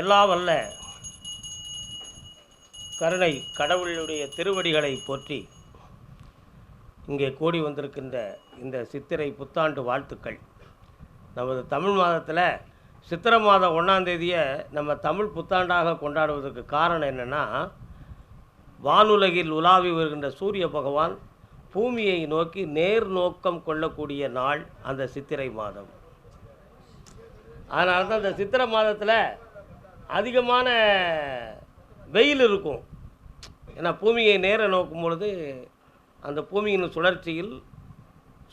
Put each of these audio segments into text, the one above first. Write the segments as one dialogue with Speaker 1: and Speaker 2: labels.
Speaker 1: எல்லா வல்ல கருணை கடவுளுடைய திருவடிகளை போற்றி இங்கே கூடி வந்திருக்கின்ற இந்த சித்திரை புத்தாண்டு வாழ்த்துக்கள். நமது தமிழ் மாதத்தில் சித்திரை மாதம் ஒன்றாந்தேதியை நம்ம தமிழ் புத்தாண்டாக கொண்டாடுவதற்கு காரணம் என்னென்னா வானுலகில் உலாவி வருகின்ற சூரிய பகவான் பூமியை நோக்கி நேர் நோக்கம் கொள்ளக்கூடிய நாள் அந்த சித்திரை மாதம். அதனால தான் அந்த சித்திரை மாதத்தில் அதிகமான வெயில் இருக்கும். ஏன்னா பூமியை நேர நோக்கும் பொழுது அந்த பூமியின் சுழற்சியில்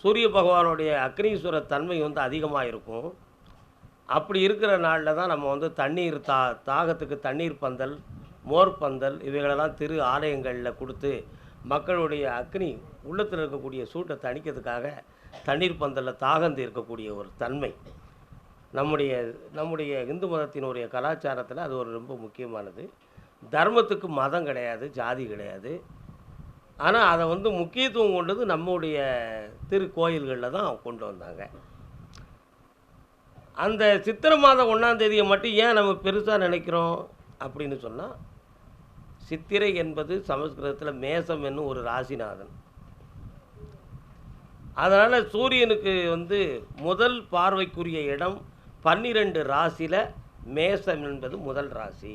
Speaker 1: சூரிய பகவானுடைய அக்னீஸ்வர தன்மை வந்து அதிகமாக இருக்கும். அப்படி இருக்கிற நாளில் தான் நம்ம வந்து தண்ணீர் தா தாகத்துக்கு தண்ணீர் பந்தல் மோர் பந்தல் இவைகளெல்லாம் திரு ஆலயங்களில் கொடுத்து மக்களுடைய அக்னி உள்ளத்தில் இருக்கக்கூடிய சூட்டை தணிக்கிறதுக்காக தண்ணீர் பந்தலில் தாகம் தீர்க்கக்கூடிய ஒரு தன்மை. நம்முடைய நம்முடைய இந்து மதத்தினுடைய கலாச்சாரத்தில் அது ஒரு ரொம்ப முக்கியமானது. தர்மத்துக்கு மதம் கிடையாது ஜாதி கிடையாது. ஆனால் அதை வந்து முக்கியத்துவம் கொண்டது நம்முடைய திருக்கோயில்களில் தான் கொண்டு வந்தாங்க. அந்த சித்திரை மாதம் ஒன்றாந்தேதியை மட்டும் ஏன் நம்ம பெருசாக நினைக்கிறோம் அப்படின்னு சொன்னால் சித்திரை என்பது சமஸ்கிருதத்தில் மேசம் என்னும் ஒரு ராசிநாதன். அதனால் சூரியனுக்கு வந்து முதல் பார்வைக்குரிய இடம் பன்னிரெண்டு ராசியில் மேசம் என்பது முதல் ராசி.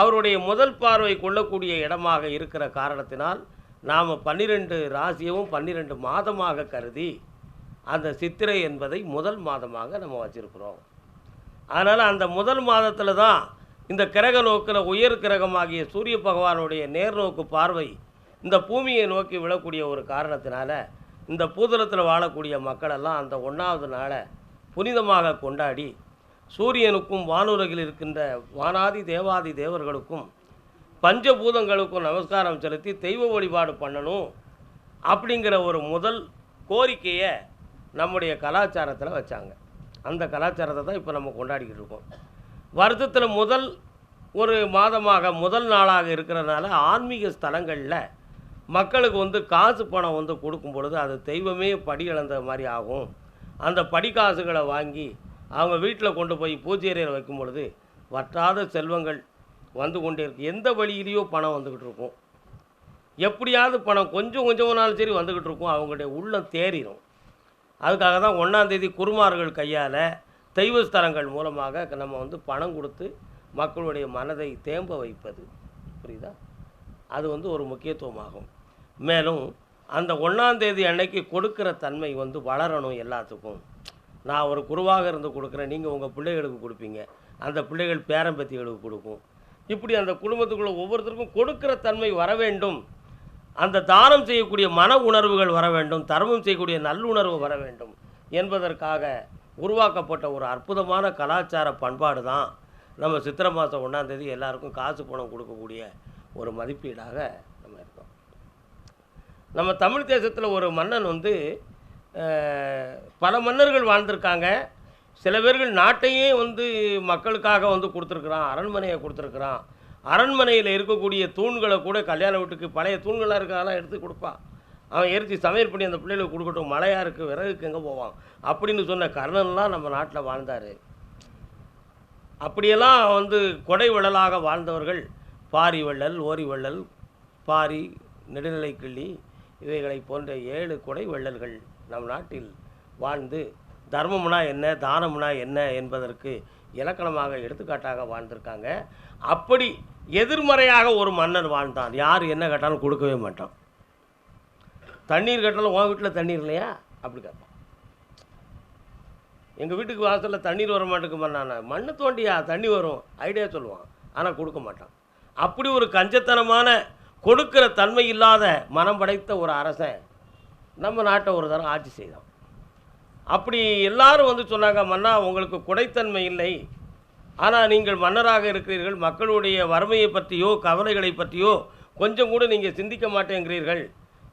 Speaker 1: அவருடைய முதல் பார்வை கொள்ளக்கூடிய இடமாக இருக்கிற காரணத்தினால் நாம் பன்னிரெண்டு ராசியவும் பன்னிரெண்டு மாதமாக கருதி அந்த சித்திரை என்பதை முதல் மாதமாக நம்ம வச்சுருக்கிறோம். அதனால் அந்த முதல் மாதத்தில் தான் இந்த கிரக நோக்கில் உயர் கிரகமாகிய சூரிய பகவானுடைய நேர்நோக்கு பார்வை இந்த பூமியை நோக்கி விழக்கூடிய ஒரு காரணத்தினால இந்த பூதளத்தில் வாழக்கூடிய மக்களெல்லாம் அந்த ஒன்றாவது நாளை புனிதமாக கொண்டாடி சூரியனுக்கும் வானுலகில் இருக்கின்ற வானாதி தேவாதி தேவர்களுக்கும் பஞ்சபூதங்களுக்கும் நமஸ்காரம் செலுத்தி தெய்வ வழிபாடு பண்ணணும் அப்படிங்கிற ஒரு முதல் கோரிக்கையை நம்முடைய கலாச்சாரத்தில் வச்சாங்க. அந்த கலாச்சாரத்தை தான் இப்போ நம்ம கொண்டாடிக்கிட்டு இருக்கோம். வருடத்தில் முதல் ஒரு மாதமாக முதல் நாளாக இருக்கிறதுனால ஆன்மீக ஸ்தலங்களில் மக்களுக்கு வந்து காசு பணம் வந்து கொடுக்கும் பொழுது அது தெய்வமே படி இழந்த மாதிரி ஆகும். அந்த படிக்காசுகளை வாங்கி அவங்க வீட்டில் கொண்டு போய் பூஜை அறையில் வைக்கும் பொழுது வற்றாத செல்வங்கள் வந்து கொண்டே இருக்கு. எந்த வழியிலையோ பணம் வந்துக்கிட்டு இருக்கும். எப்படியாவது பணம் கொஞ்சம் கொஞ்சமானாலும் சரி வந்துக்கிட்டு இருக்கும். அவங்களுடைய உள்ளம் தேறிடும் அதுக்காக தான் ஒன்றாந்தேதி குருமார்கள் கையால் தெய்வஸ்தலங்கள் மூலமாக நம்ம வந்து பணம் கொடுத்து மக்களுடைய மனதை தேம்ப வைப்பது. புரியுதா? அது வந்து ஒரு முக்கியத்துவமாகும். மேலும் அந்த ஒன்றாந்தேதி அன்னைக்கு கொடுக்குற தன்மை வந்து வளரணும் எல்லாத்துக்கும். நான் ஒரு குருவாக இருந்து கொடுக்குறேன். நீங்கள் உங்கள் பிள்ளைகளுக்கு கொடுப்பீங்க. அந்த பிள்ளைகள் பேரம்பத்திகளுக்கு கொடுக்கும். இப்படி அந்த குடும்பத்துக்குள்ள ஒவ்வொருத்தருக்கும் கொடுக்குற தன்மை வர வேண்டும். அந்த தானம் செய்யக்கூடிய மன உணர்வுகள் வர வேண்டும். தர்மம் செய்யக்கூடிய நல்லுணர்வு வர வேண்டும். என்பதற்காக உருவாக்கப்பட்ட ஒரு அற்புதமான கலாச்சார பண்பாடு தான் நம்ம சித்திரை மாதம் ஒன்றாந்தேதி எல்லாருக்கும் காசு பணம் கொடுக்கக்கூடிய ஒரு மதிப்பீடாக நம்ம தமிழ் தேசத்தில் ஒரு மன்னன் வந்து பல மன்னர்கள் வாழ்ந்திருக்காங்க. சில பேர்கள் நாட்டையே வந்து மக்களுக்காக வந்து கொடுத்துருக்குறான் அரண்மனையை கொடுத்துருக்குறான். அரண்மனையில் இருக்கக்கூடிய தூண்களை கூட கல்யாண வீட்டுக்கு பழைய தூண்களாக இருக்காலாம் எடுத்து கொடுப்பான் அவன் எரித்து சமையல் பண்ணி அந்த பிள்ளைகளுக்கு கொடுக்கட்டும் மழையாக இருக்குது விறகுக்கு எங்கே போவான்? அப்படின்னு சொன்ன கர்ணன்லாம் நம்ம நாட்டில் வாழ்ந்தார். அப்படியெல்லாம் வந்து கொடை வள்ளலாக வாழ்ந்தவர்கள் பாரி வள்ளல் ஓரி வள்ளல் பாரி நெடுநிலை கிள்ளி இவைகளை போன்ற ஏழு கொடை வள்ளல்கள் நம் நாட்டில் வாழ்ந்து தர்மம்னா என்ன தானம்னா என்ன என்பதற்கு இலக்கணமாக எடுத்துக்காட்டாக வாழ்ந்திருக்காங்க. அப்படி எதிர்மறையாக ஒரு மன்னன் வாழ்ந்தான். யார் என்ன கேட்டாலும் கொடுக்கவே மாட்டான். தண்ணீர் கேட்டாலும் உன் வீட்டில் தண்ணீர் இல்லையா? அப்படி கேட்பான். எங்கள் வீட்டுக்கு வாசலில் தண்ணீர் வர மாட்டேங்குமா? நான் மண்ணு தோண்டியா? தண்ணி வரும். ஐடியா சொல்லுவான். ஆனால் கொடுக்க மாட்டான். அப்படி ஒரு கஞ்சத்தனமான கொடுக்கிற தன்மை இல்லாத மனம் படைத்த ஒரு அரசன் நம்ம நாட்டை ஒரு தரம் ஆட்சி செய்தான். அப்படி எல்லாரும் வந்து சொன்னாங்க மன்னா உங்களுக்கு குடைத்தன்மை இல்லை. ஆனால் நீங்கள் மன்னராக இருக்கிறீர்கள். மக்களுடைய வறுமையை பற்றியோ கவலைகளை பற்றியோ கொஞ்சம் கூட நீங்கள் சிந்திக்க மாட்டேங்கிறீர்கள்.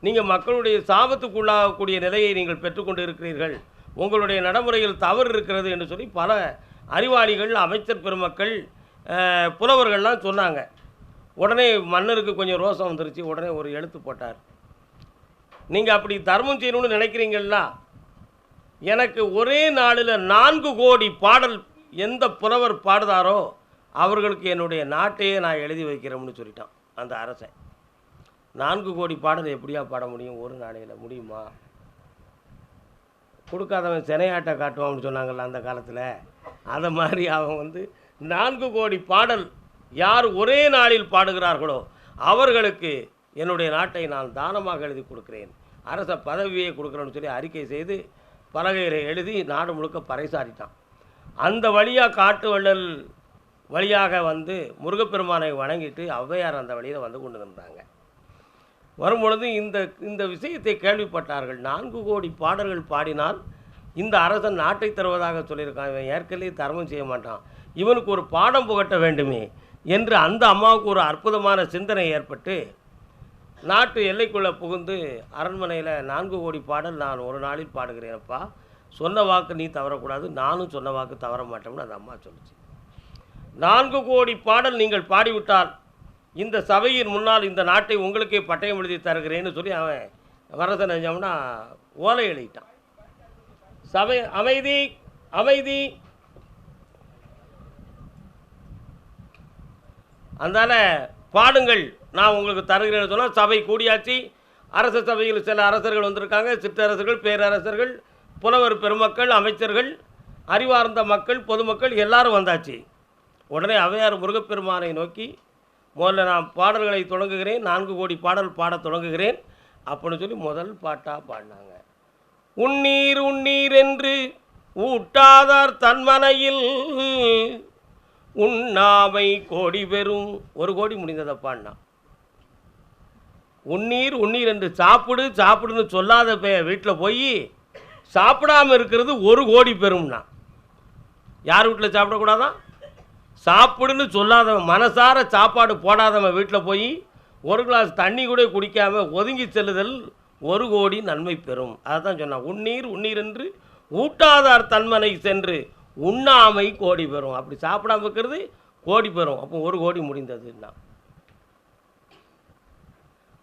Speaker 1: நீங்கள் மக்களுடைய சாபத்துக்குள்ளாகக்கூடிய நிலையை நீங்கள் பெற்றுக்கொண்டு இருக்கிறீர்கள். உங்களுடைய நடைமுறையில் தவறு இருக்கிறது என்று சொல்லி பல அறிவாளிகள் அமைச்சர் பெருமக்கள் புலவர்கள்லாம் சொன்னாங்க. உடனே மன்னருக்கு கொஞ்சம் ரோசம் வந்துருச்சு உடனே ஒரு எழுத்து போட்டார். நீங்கள் அப்படி தர்மம் செய்யணும்னு நினைக்கிறீங்களா எனக்கு ஒரே நாளில் நான்கு கோடி பாடல் எந்த புலவர் பாடுதாரோ அவர்களுக்கு என்னுடைய நாட்டையே நான் எழுதி வைக்கிறோம்னு சொல்லிட்டான் அந்த அரசன். நான்கு கோடி பாடல் எப்படியா பாட முடியும்? ஒரு நாளையில் முடியுமா? கொடுக்காதவன் சினையாட்டை காட்டுவான்னு சொன்னாங்கல்ல அந்த காலத்தில். அதை மாதிரி அவன் வந்து நான்கு கோடி பாடல் யார் ஒரே நாளில் பாடுகிறார்களோ அவர்களுக்கு என்னுடைய நாட்டை நான் தானமாக எழுதி கொடுக்கிறேன். அரச பதவியை கொடுக்குறேன்னு சொல்லி அறிக்கை செய்து பலகையில் எழுதி நாடு முழுக்க பறைசாடிட்டான் அந்த வழியாக காட்டு வள்ளல் வழியாக வந்து முருகப்பெருமானை வணங்கிட்டு ஔவையார் அந்த வழியில் வந்து கொண்டு வந்தாங்க. வரும்பொழுது இந்த இந்த விஷயத்தை கேள்விப்பட்டார்கள். நான்கு கோடி பாடல்கள் பாடினால் இந்த அரசன் நாட்டை தருவதாக சொல்லியிருக்கான். இவன் ஏற்கனவே தர்மம் செய்ய மாட்டான். இவனுக்கு ஒரு பாடம் புகட்ட வேண்டுமே. என்று அந்த அம்மாவுக்கு ஒரு அற்புதமான சிந்தனை ஏற்பட்டு நாட்டு எல்லைக்குள்ளே புகுந்து அரண்மனையில் நான்கு கோடி பாடல் நான் ஒரு நாளில் பாடுகிறேனப்பா சொன்ன வாக்கு நீ தவறக்கூடாது நானும் சொன்ன வாக்கு தவற மாட்டோம்னு அந்த அம்மா சொல்லிச்சு. நான்கு கோடி பாடல் நீங்கள் பாடிவிட்டால் இந்த சபையின் முன்னால் இந்த நாட்டை உங்களுக்கே பட்டயம் எழுதி தருகிறேன்னு சொல்லி அவன் வரத நெஞ்சம்னா ஓலை எழுதிட்டான். சபை அமைதி அமைதி அதனால் பாடுங்கள் நான் உங்களுக்கு தருகிறேன்னு சொன்னால் சபை கூடியாச்சு. அரச சபையில் சில அரசர்கள் வந்திருக்காங்க. சிற்றரசர்கள் பேரரசர்கள் புலவர் பெருமக்கள் அமைச்சர்கள் அறிவார்ந்த மக்கள் பொதுமக்கள் எல்லாரும் வந்தாச்சு. உடனே அவையார் முருகப்பெருமானை நோக்கி முதல்ல நான் பாடல்களை தொடங்குகிறேன். நான்கு கோடி பாடல் பாடத் தொடங்குகிறேன். அப்படின்னு சொல்லி முதல் பாட்டாக பாடினாங்க. உன்னீர் உன்னீர் என்று ஊட்டாதார் தன்மனையில் உண்ணாமை கோடி பெறும் ஒரு கோடி முடிந்ததை உன்னீர் உன்னீர் என்று சாப்பிடு சாப்பிடுன்னு சொல்லாத பே வீட்டில் போய் சாப்பிடாம இருக்கிறது ஒரு கோடி பெறும்னா. யார் வீட்டில் சாப்பிடக்கூடாதான் சாப்பிடுன்னு சொல்லாதவன் மனசார சாப்பாடு போடாதவன் வீட்டில் போய் ஒரு கிளாஸ் தண்ணி கூட குடிக்காம ஒதுங்கி செல்லுதல் ஒரு கோடி நன்மை பெறும். அதை தான் சொன்னான். உன்னீர் உன்னீர் என்று ஊட்டாதார் தன்மனை சென்று உண்ணாமை கோடி பெறும். அப்படி சாப்பிடாம இருக்கிறது கோடி பெறும். அப்போ ஒரு கோடி முடிந்ததுன்னா.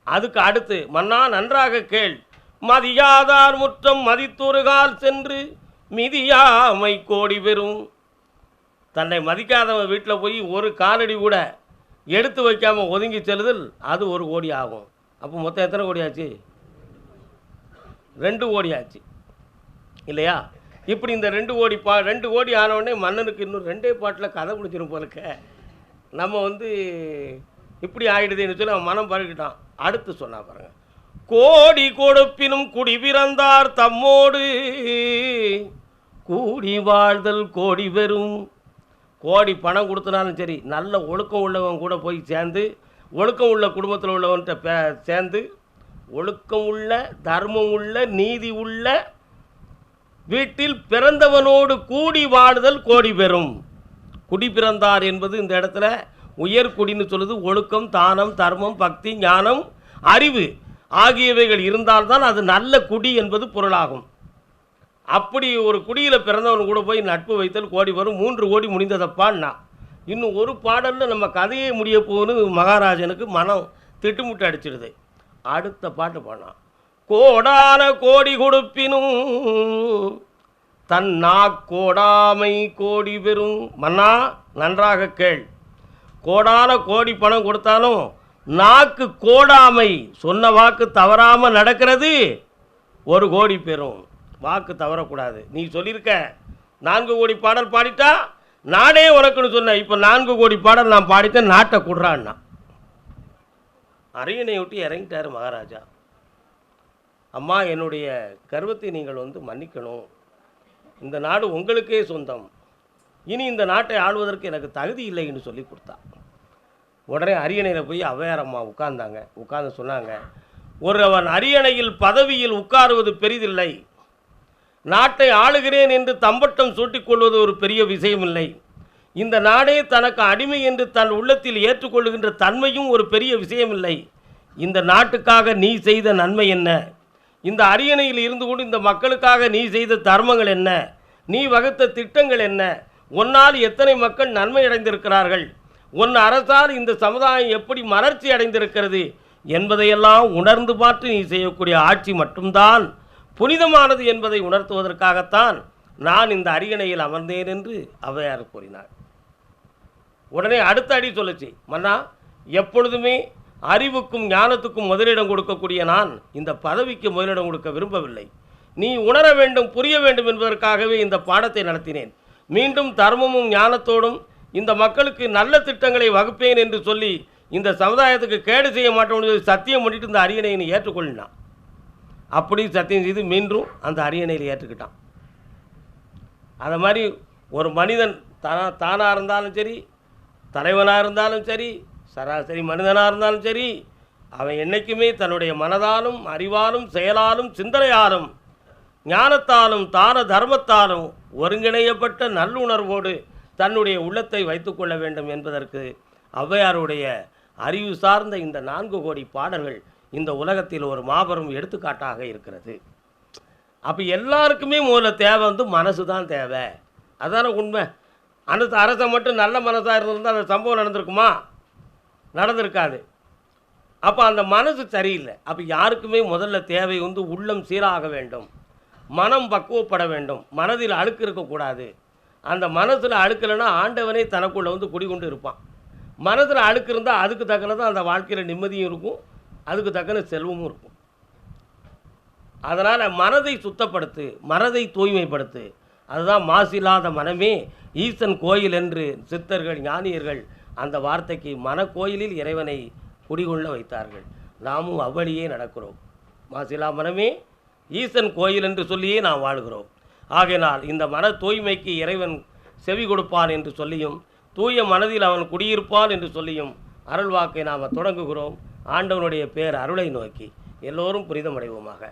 Speaker 1: அதுக்கு அடுத்து மன்னா நன்றாக கேள். மதியாதார் முற்றம் மதித்துருகால் சென்று மிதியாமை கோடி பெறும். தன்னை மதிக்காதவன் வீட்டில் போய் ஒரு காலடி கூட எடுத்து வைக்காமல் ஒதுங்கி செல்லுதல் அது ஒரு கோடி ஆகும். அப்போ மொத்தம் எத்தனை கோடி ஆச்சு? ரெண்டு கோடி ஆச்சு. இல்லையா? இப்படி இந்த ரெண்டு ஓடி பா ரெண்டு ஓடி ஆனவுடனே மன்னனுக்கு இன்னும் ரெண்டே பாட்டில் கதை முடிச்சிடும் போலக்க. நம்ம வந்து இப்படி ஆகிடுதுன்னு சொல்லி அவன் மனம் பருகிட்டான். அடுத்து சொன்னா பாருங்க. கோடி கொடுப்பினும் குடி பிறந்தார் தம்மோடு. கூடி வாழ்தல் கோடி பெறும் கோடி பணம் கொடுத்தனாலும் சரி நல்ல ஒழுக்கம் உள்ளவன் கூட போய் சேர்ந்து ஒழுக்கம் உள்ள குடும்பத்தில் உள்ளவன்கிட்ட பே சேர்ந்து ஒழுக்கம் உள்ள தர்மம் உள்ள நீதி உள்ள வீட்டில் பிறந்தவனோடு கூடி வாழுதல் கோடி பெறும் குடி பிறந்தார் என்பது இந்த இடத்துல உயர் குடின்னு சொல்லுது. ஒழுக்கம் தானம் தர்மம் பக்தி ஞானம் அறிவு ஆகியவைகள் இருந்தால்தான் அது நல்ல குடி என்பது பொருளாகும். அப்படி ஒரு குடியில் பிறந்தவன் கூட போய் நட்பு வைத்தல் கோடி வரும் மூன்று கோடி முடிந்ததப்பான்னா இன்னும் ஒரு பாடலில் நம்ம கதையே முடிய போகுன்னு மகாராஜனுக்கு மனம் திட்டுமுட்டு அடிச்சிடுது. அடுத்த பாட்டு பாடினான் கோடான கோடி கொடுப்பினும் தன் நாக்கோடாமை கோடி பெறும். மன்னா நன்றாக கேள். கோடான கோடி பணம் கொடுத்தாலும் நாக்கு கோடாமை சொன்ன வாக்கு தவறாமல் நடக்கிறது ஒரு கோடி பெறும். வாக்கு தவறக்கூடாது. நீ சொல்லியிருக்க நான்கு கோடி பாடல் பாடிட்டா நானே உனக்குன்னு சொன்னேன் இப்போ நான்கு கோடி பாடல் நான் பாடித்தேன் நாட்டை கொடுறான்னா. அரியணை விட்டு இறங்கிட்டாரு மகாராஜா. அம்மா என்னுடைய கர்வத்தை நீங்கள் வந்து மன்னிக்கணும். இந்த நாடு உங்களுக்கே சொந்தம். இனி இந்த நாட்டை ஆள்வதற்கு எனக்கு தகுதி இல்லைன்னு சொல்லி கொடுத்தா. உடனே அரியணையில் போய் அவ்வையாரம்மா உட்கார்ந்தாங்க. உட்கார்ந்து சொன்னாங்க ஒருவன் அரியணையில் பதவியில் உட்காருவது பெரிதில்லை. நாட்டை ஆளுகிறேன் என்று தம்பட்டம் சூட்டிக்கொள்வது ஒரு பெரிய விஷயமில்லை. இந்த நாடே தனக்கு அடிமை என்று தன் உள்ளத்தில் ஏற்றுக்கொள்ளுகின்ற தன்மையும் ஒரு பெரிய விஷயமில்லை. இந்த நாட்டுக்காக நீ செய்த நன்மை என்ன? இந்த அரியணையில் இருந்து கொண்டு இந்த மக்களுக்காக நீ செய்த தர்மங்கள் என்ன? நீ வகுத்த திட்டங்கள் என்ன? உன்னால் எத்தனை மக்கள் நன்மை அடைந்திருக்கிறார்கள்? உன் அரசால் இந்த சமுதாயம் எப்படி மலர்ச்சி அடைந்திருக்கிறது என்பதையெல்லாம் உணர்ந்து பார்த்து நீ செய்யக்கூடிய ஆட்சி மட்டும்தான். புனிதமானது என்பதை உணர்த்துவதற்காகத்தான் நான் இந்த அரியணையில் அமர்ந்தேன் என்று அவையார் கூறினார். உடனே அடுத்த அடி சொல்லுச்சு மன்னா எப்பொழுதுமே அறிவுக்கும் ஞானத்துக்கும் முதலிடம் கொடுக்கக்கூடிய நான் இந்த பதவிக்கு முதலிடம் கொடுக்க விரும்பவில்லை. நீ உணர வேண்டும் புரிய வேண்டும் என்பதற்காகவே இந்த பாடத்தை நடத்தினேன். மீண்டும் தர்மமும் ஞானத்தோடும் இந்த மக்களுக்கு நல்ல திட்டங்களை வகுப்பேன் என்று சொல்லி இந்த சமுதாயத்துக்கு கேடு செய்ய மாட்டோம் என்று சத்தியம் பண்ணிட்டு இந்த அரியணையை ஏற்றுக்கொள்ளினான். அப்படி சத்தியம் செய்து மீண்டும் அந்த அரியணையில் ஏற்றுக்கிட்டான். அதை மாதிரி ஒரு மனிதன் தானா தானாக இருந்தாலும் சரி தலைவனாக இருந்தாலும் சரி சராசரி மனிதனாக இருந்தாலும் சரி அவன் என்றைக்குமே தன்னுடைய மனதாலும் அறிவாலும் செயலாலும் சிந்தனையாலும் ஞானத்தாலும் தான தர்மத்தாலும் ஒருங்கிணையப்பட்ட நல்லுணர்வோடு தன்னுடைய உள்ளத்தை வைத்துக்கொள்ள வேண்டும் என்பதற்கு ஔவையாருடைய அறிவு சார்ந்த இந்த நான்கு கோடி பாடல்கள் இந்த உலகத்தில் ஒரு மாபெரும் எடுத்துக்காட்டாக இருக்கிறது. அப்போ எல்லாருக்குமே முதல்ல தேவை வந்து மனசு தான் தேவை. அதான உண்மை? அந்த அரசை மட்டும் நல்ல மனசாக இருந்திருந்தால் அந்த சம்பவம் நடந்திருக்குமா? நடந்திருக்காது. அப்போ அந்த மனது சரியில்லை. அப்போ யாருக்குமே முதல்ல தேவை வந்து உள்ளம் சீராக வேண்டும். மனம் பக்குவப்பட வேண்டும். மனதில் அழுக்கு இருக்கக்கூடாது. அந்த மனசில் அழுக்கலைன்னா ஆண்டவனே தனக்குள்ளே வந்து குடிகொண்டு இருப்பான். மனதில் அழுக்கு இருந்தால் அதுக்கு தக்கன தான் அந்த வாழ்க்கையில் நிம்மதியும் இருக்கும். அதுக்கு தக்கன செல்வமும் இருக்கும். அதனால் மனதை சுத்தப்படுத்து மனதை தூய்மைப்படுத்து. அதுதான் மாசில்லாத மனமே. ஈசன் கோயில் என்று சித்தர்கள் ஞானியர்கள் அந்த வார்த்தைக்கு மனக்கோயிலில் இறைவனை குடிகொள்ள வைத்தார்கள். நாமும் அவ்வழியே நடக்கிறோம். மாசிலா மனமே ஈசன் கோயில் என்று சொல்லியே நாம் வாழ்கிறோம். ஆகையினால் இந்த மன தூய்மைக்கு இறைவன் செவி கொடுப்பான் என்று சொல்லியும் தூய மனதில் அவன் குடியிருப்பான் என்று சொல்லியும் அருள்வாக்கை நாம் தொடங்குகிறோம். ஆண்டவனுடைய பேர் அருளை நோக்கி எல்லோரும் புரிதமடைவோமாக